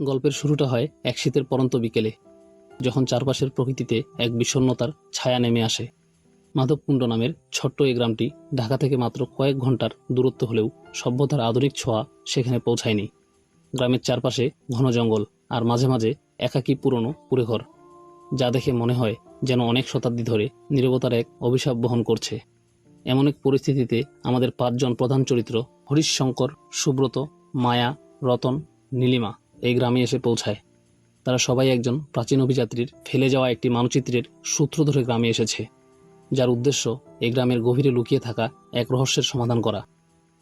গল্পের শুরুটা হয় এক শীতের পরন্ত বিকেলে, যখন চারপাশের প্রকৃতিতে এক বিষণ্ণতার ছায়া নেমে আসে। মাধবকুণ্ড নামের ছোট্ট এই গ্রামটি ঢাকা থেকে মাত্র কয়েক ঘণ্টার দূরত্ব হলেও সভ্যতার আধুনিক ছোঁয়া সেখানে পৌঁছায়নি। গ্রামের চারপাশে ঘন জঙ্গল আর মাঝে মাঝে একাকী পুরনো কুড়েঘর যা দেখে মনে হয় যেন অনেক শতাব্দী ধরে নীরবতার এক অভিশাপ বহন করছে। এমন এক পরিস্থিতিতে আমাদের পাঁচজন প্রধান চরিত্র হরিশঙ্কর, সুব্রত, মায়া, রতন, নীলিমা এই গ্রামে এসে পৌঁছায়। তারা সবাই একজন প্রাচীন অভিযাত্রীর ফেলে যাওয়া একটি মানচিত্রের সূত্র ধরে গ্রামে এসেছে, যার উদ্দেশ্য এই গ্রামের গভীরে লুকিয়ে থাকা এক রহস্যের সমাধান করা।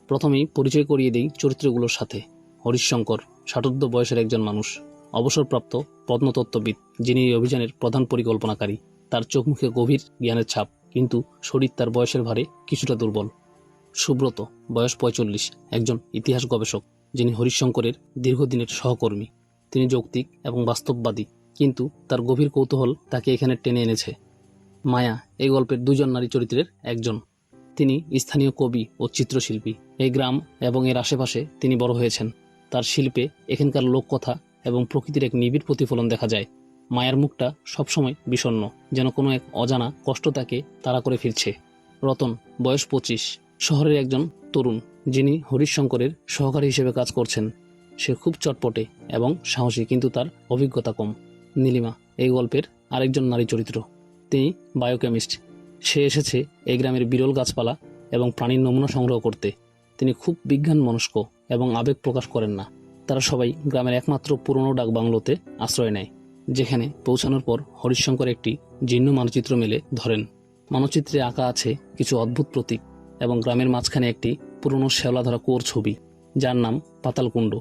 প্রথমেই পরিচয় করিয়ে দেই চরিত্রগুলোর সাথে। হরিশঙ্কর ষাটোর্ধ বয়সের একজন মানুষ, অবসরপ্রাপ্ত প্রত্নতত্ত্ববিদ যিনি এই অভিযানের প্রধান পরিকল্পনাকারী। তার চোখ মুখে গভীর জ্ঞানের ছাপ, কিন্তু শরীর তার বয়সের ভারে কিছুটা দুর্বল। সুব্রত, বয়স পঁয়চল্লিশ, একজন ইতিহাস গবেষক। যিনি হরিশঙ্করের দীর্ঘদিনের সহকর্মী। তিনি যৌক্তিক এবং বাস্তববাদী, কিন্তু তার গভীর কৌতূহল তাকে এখানে টেনে এনেছে। মায়া এই গল্পের দুজন নারী চরিত্রের একজন। তিনি স্থানীয় কবি ও চিত্রশিল্পী। এই গ্রাম এবং এর আশেপাশে তিনি বড় হয়েছেন। তার শিল্পে এখানকার লোককথা এবং প্রকৃতির এক নিবিড় প্রতিফলন দেখা যায়। মায়ার মুখটা সবসময় বিষণ্ণ যেন কোনো এক অজানা কষ্ট তাকে তাড়া করে ফিরছে। রতন, বয়স পঁচিশ, শহরের একজন তরুণ, যিনি হরিশঙ্করের সহকারী হিসেবে কাজ করছেন। সে খুব চটপটে এবং সাহসী, কিন্তু তার অভিজ্ঞতা কম। নীলিমা, এই গল্পের আরেকজন নারী চরিত্র। তিনি বায়োকেমিস্ট। সে এসেছে এই গ্রামের বিরল গাছপালা এবং প্রাণীর নমুনা সংগ্রহ করতে। তিনি খুব বিজ্ঞান মনস্ক এবং আবেগ প্রকাশ করেন না। তারা সবাই গ্রামের একমাত্র পুরনো ডাক বাংলোতে আশ্রয় নেয়, যেখানে পৌঁছানোর পর হরিশঙ্কর একটি জীর্ণ মানচিত্র মেলে ধরেন। মানচিত্রে আঁকা আছে কিছু অদ্ভুত প্রতীক। এবং গ্রামের মাঝখানে একটি পুরনো শ্যাওলাধরা কুয়োর ছবি, যার নাম পাতালকুণ্ড।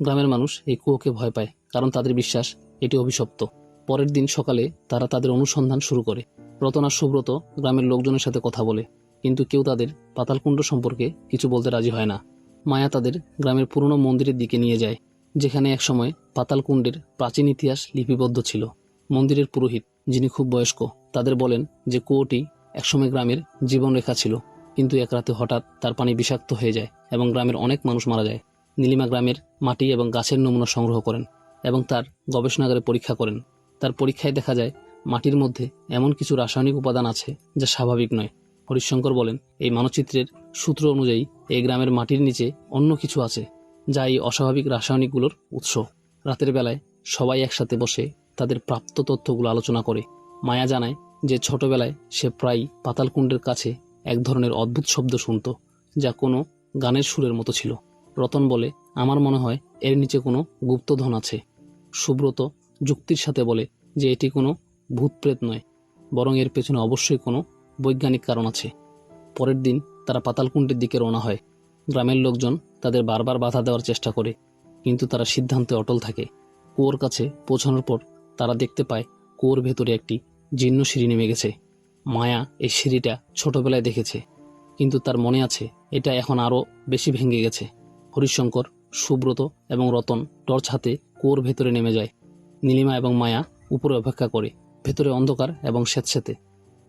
গ্রামের মানুষ এই কুয়োকে ভয় পায়, কারণ তাদের বিশ্বাস এটি অভিশপ্ত। পরের দিন সকালে তারা তাদের অনুসন্ধান শুরু করে। রতনা সুব্রত গ্রামের লোকজনের সাথে কথা বলে, কিন্তু কেউ তাদের পাতালকুণ্ড সম্পর্কে কিছু বলতে রাজি হয় না। মায়া তাদের গ্রামের পুরনো মন্দিরের দিকে নিয়ে যায়, যেখানে একসময় পাতালকুণ্ডের প্রাচীন ইতিহাস লিপিবদ্ধ ছিল। মন্দিরের পুরোহিত, যিনি খুব বয়স্ক, তাদের বলেন যে কুয়োটি একসময় গ্রামের জীবনরেখা ছিল। কিন্তু এক রাতে হঠাৎ তার পানি বিষাক্ত হয়ে যায় এবং গ্রামের অনেক মানুষ মারা যায়। নীলিমা গ্রামের মাটি এবং গাছের নমুনা সংগ্রহ করেন এবং তার গবেষণাগারে পরীক্ষা করেন। তার পরীক্ষায় দেখা যায়, মাটির মধ্যে এমন কিছু রাসায়নিক উপাদান আছে যা স্বাভাবিক নয়। হরিশঙ্কর বলেন, এই মানচিত্রের সূত্র অনুযায়ী এই গ্রামের মাটির নিচে অন্য কিছু আছে যা এই অস্বাভাবিক রাসায়নিকগুলোর উৎস। রাতের বেলায় সবাই একসাথে বসে তাদের প্রাপ্ত তথ্যগুলো আলোচনা করে। মায়া জানায় যে ছোটবেলায় সে প্রায় পাতালকুণ্ডের কাছে এক ধরনের অদ্ভুত শব্দ শুনত, যা কোনো গানের সুরের মতো ছিল। রতন বলে, আমার মনে হয় এর নিচে কোনো গুপ্তধন আছে। সুব্রত যুক্তির সাথে বলে, যে এটি কোনো ভূতপ্রেত নয়, বরং এর পেছনে অবশ্যই কোনো বৈজ্ঞানিক কারণ আছে। পরের দিন তারা পাতালকুণ্ডের দিকে রওনা হয়। গ্রামের লোকজন তাদের বারবার বাধা দেওয়ার চেষ্টা করে, কিন্তু তারা সিদ্ধান্তে অটল থাকে। কুয়োর কাছে পৌঁছানোর পর তারা দেখতে পায়, কুয়োর ভেতরে একটি জীর্ণ সিঁড়ি নেমে গেছে। মায়া এই সিঁড়িটা ছোটবেলায় দেখেছে। কিন্তু তার মনে আছে, এটা এখন আরও বেশি ভেঙে গেছে। হরিশঙ্কর, সুব্রত এবং রতন টর্চ হাতে কুয়োর ভেতরে নেমে যায়। নীলিমা এবং মায়া উপরে অপেক্ষা করে, ভেতরে অন্ধকার এবং স্যাঁতস্যাঁতে।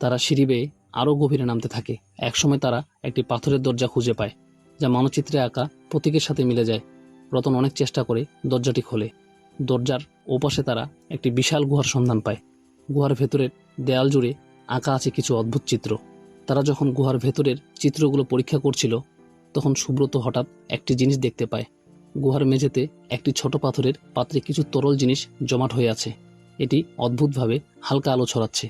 তারা সিঁড়ি বেয়ে আরও গভীরে নামতে থাকে। একসময় তারা একটি পাথরের দরজা খুঁজে পায়, যা মানচিত্রে আঁকা প্রতীকের সাথে মিলে যায়। রতন অনেক চেষ্টা করে দরজাটি খোলে। দরজার ওপাশে তারা একটি বিশাল গুহার সন্ধান পায়। গুহার ভেতরের দেয়াল জুড়ে আঁকা আছে কিছু অদ্ভুত চিত্র। তারা যখন গুহার ভেতরের চিত্রগুলো পরীক্ষা করছিল, তখন সুব্রত হঠাৎ একটি জিনিস দেখতে পায়। গুহার মেঝেতে একটি ছোট পাথরের পাত্রে কিছু তরল জিনিস জমাট হয়ে আছে। এটি অদ্ভুতভাবে হালকা আলো ছড়াচ্ছে।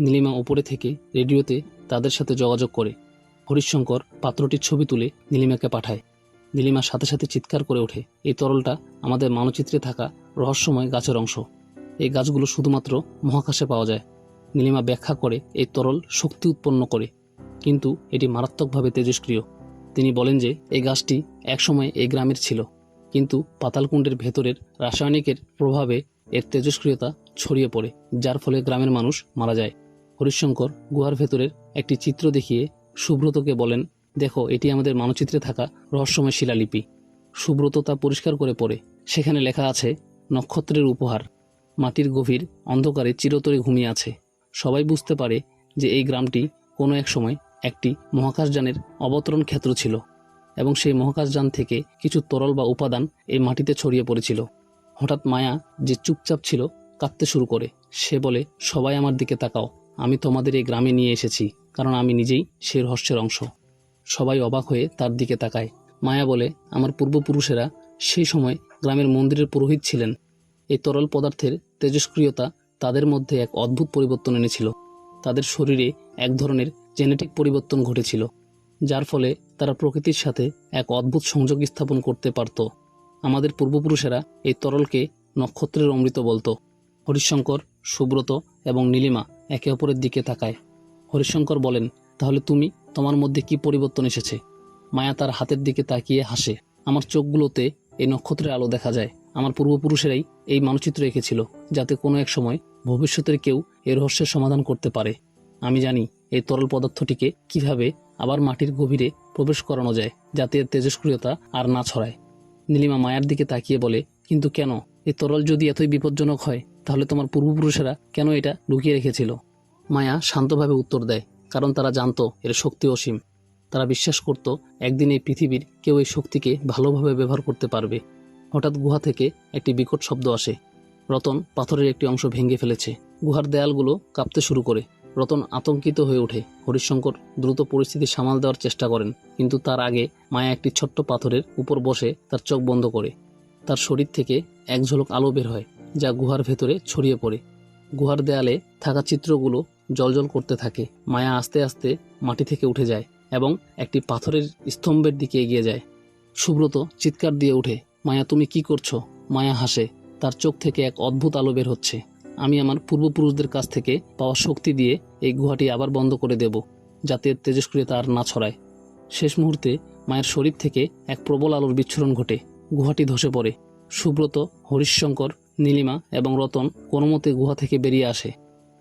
নীলিমা উপরে থেকে রেডিওতে তাদের সাথে যোগাযোগ করে। হরিশঙ্কর পাত্রটির ছবি তুলে নীলিমাকে পাঠায়। নীলিমার সাথে সাথে চিৎকার করে ওঠে, এই তরলটা আমাদের মানচিত্রে থাকা রহস্যময় গাছের অংশ। এই গাছগুলো শুধুমাত্র মহাকাশে পাওয়া যায়। নীলিমা ব্যাখ্যা করে এই তরল শক্তি উৎপন্ন করে। কিন্তু এটি মারাত্মকভাবে তেজস্ক্রিয় তিনি বলেন যে, এই গাছটি একসময় এই গ্রামের ছিল। কিন্তু পাতালকুণ্ডের ভেতরের রাসায়নিকের প্রভাবে এর তেজস্ক্রিয়তা ছড়িয়ে পড়ে, যার ফলে গ্রামের মানুষ মারা যায়। হরিশঙ্কর গুহার ভেতরের একটি চিত্র দেখিয়ে সুব্রতকে বলেন, দেখো, এটি আমাদের মানচিত্রে থাকা রহস্যময় শিলালিপি। সুব্রত তা পরিষ্কার করে পড়ে। সেখানে লেখা আছে, নক্ষত্রের উপহার। মাটির গভীর অন্ধকারে চিরতরে ঘুমিয়ে আছে। সবাই বুঝতে পারে যে এই গ্রামটি কোনো এক সময় একটি মহাকাশযানের অবতরণ ক্ষেত্র ছিল এবং সেই মহাকাশযান থেকে কিছু তরল বা উপাদান এই মাটিতে ছড়িয়ে পড়েছিল। হঠাৎ মায়া যে চুপচাপ ছিল কাঁদতে শুরু করে। সে বলে, সবাই আমার দিকে তাকাও। আমি তোমাদের এই গ্রামে নিয়ে এসেছি, কারণ আমি নিজেই সেই রহস্যের অংশ। সবাই অবাক হয়ে তার দিকে তাকায়। মায়া বলে, আমার পূর্বপুরুষেরা সেই সময় গ্রামের মন্দিরের পুরোহিত ছিলেন। এই তরল পদার্থের তেজস্ক্রিয়তা তাদের মধ্যে এক অদ্ভুত পরিবর্তন এনেছিল। তাদের শরীরে এক ধরনের জেনেটিক পরিবর্তন ঘটেছিল, যার ফলে তারা প্রকৃতির সাথে এক অদ্ভুত সংযোগ স্থাপন করতে পারত। আমাদের পূর্বপুরুষেরা এই তরলকে নক্ষত্রের অমৃত বলতো। হরিশঙ্কর, সুব্রত এবং নীলিমা একে অপরের দিকে তাকায়। হরিশঙ্কর বলেন, তাহলে তুমি তোমার মধ্যে কি পরিবর্তন এসেছে? মায়া তার হাতের দিকে তাকিয়ে হাসে। আমার চোখগুলোতে এই নক্ষত্রের আলো দেখা যায়। আমার পূর্বপুরুষেরাই এই মানচিত্র এঁকেছিল, যাতে কোনো এক সময় ভবিষ্যতের কেউ এই রহস্যের সমাধান করতে পারে। আমি জানি এই তরল পদার্থটিকে কীভাবে আবার মাটির গভীরে প্রবেশ করানো যায়, যাতে এর তেজস্ক্রিয়তা আর না ছড়ায়। নীলিমা মায়ার দিকে তাকিয়ে বলে, কিন্তু কেন? এই তরল যদি এতই বিপজ্জনক হয়, তাহলে তোমার পূর্বপুরুষেরা কেন এটা লুকিয়ে রেখেছিল? মায়া শান্তভাবে উত্তর দেয়, কারণ তারা জানতো এর শক্তি অসীম। তারা বিশ্বাস করত একদিন এই পৃথিবীর কেউ এই শক্তিকে ভালোভাবে ব্যবহার করতে পারবে। হঠাৎ গুহা থেকে একটি বিকট শব্দ আসে। রতন পাথরের একটি অংশ ভেঙে ফেলেছে। গুহার দেয়ালগুলো কাঁপতে শুরু করে। রতন আতঙ্কিত হয়ে ওঠে। হরিশঙ্কর দ্রুত পরিস্থিতি সামাল দেওয়ার চেষ্টা করেন, কিন্তু তার আগে মায়া একটি ছোট্ট পাথরের উপর বসে তার চোখ বন্ধ করে। তার শরীর থেকে এক ঝলক আলো বের হয়, যা গুহার ভেতরে ছড়িয়ে পড়ে। গুহার দেয়ালে থাকা চিত্রগুলো জলজল করতে থাকে। মায়া আস্তে আস্তে মাটি থেকে উঠে যায় এবং একটি পাথরের স্তম্ভের দিকে এগিয়ে যায়। সুব্রত চিৎকার দিয়ে ওঠে, মায়া, তুমি কি করছ? মায়া হাসে। তার চোখ থেকে এক অদ্ভুত আলো বের হচ্ছে। আমি আমার পূর্বপুরুষদের কাছ থেকে পাওয়া শক্তি দিয়ে এই গুহাটি আবার বন্ধ করে দেব, যাতে তেজস্ক্রিয়তা আর না ছড়ায়। শেষ মুহূর্তে মায়ের শরীর থেকে এক প্রবল আলোর বিচ্ছুরণ ঘটে। গুহাটি ধসে পড়ে। সুব্রত, হরিশঙ্কর, নীলিমা এবং রতন কোনো মতে গুহা থেকে বেরিয়ে আসে।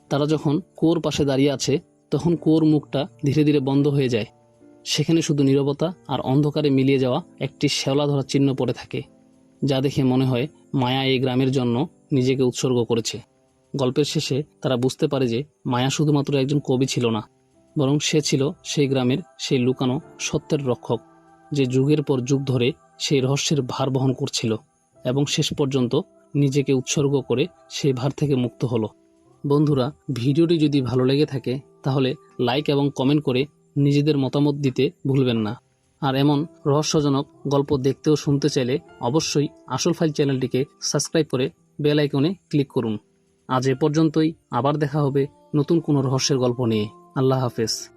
তারা যখন কুয়োর পাশে দাঁড়িয়ে আছে, তখন কুয়োর মুখটা ধীরে ধীরে বন্ধ হয়ে যায়। সেখানে শুধু নীরবতা আর অন্ধকারে মিলিয়ে যাওয়া একটি শ্যাওলা ধরা চিহ্ন পড়ে থাকে, যা দেখে মনে হয় মায়া এই গ্রামের জন্য নিজেকে উৎসর্গ করেছে। গল্পের শেষে তারা বুঝতে পারে যে মায়া শুধুমাত্র একজন কবি ছিল না, বরং সে ছিল সেই গ্রামের সেই লুকানো সত্যের রক্ষক, যে যুগের পর যুগ ধরে সেই রহস্যের ভার বহন করছিল এবং শেষ পর্যন্ত নিজেকে উৎসর্গ করে সেই ভার থেকে মুক্ত হলো। বন্ধুরা, ভিডিওটি যদি ভালো লেগে থাকে, তাহলে লাইক এবং কমেন্ট করে নিজেদের মতামত দিতে ভুলবেন না। আর এমন রহস্যজনক গল্প দেখতে ও শুনতে চাইলে অবশ্যই আসল ফাইল চ্যানেলটিকে সাবস্ক্রাইব করে বেল আইকনে ক্লিক করুন। আজ এ পর্যন্তই, আবার দেখা হবে নতুন কোনো রহস্যের গল্প নিয়ে। আল্লাহ হাফেজ।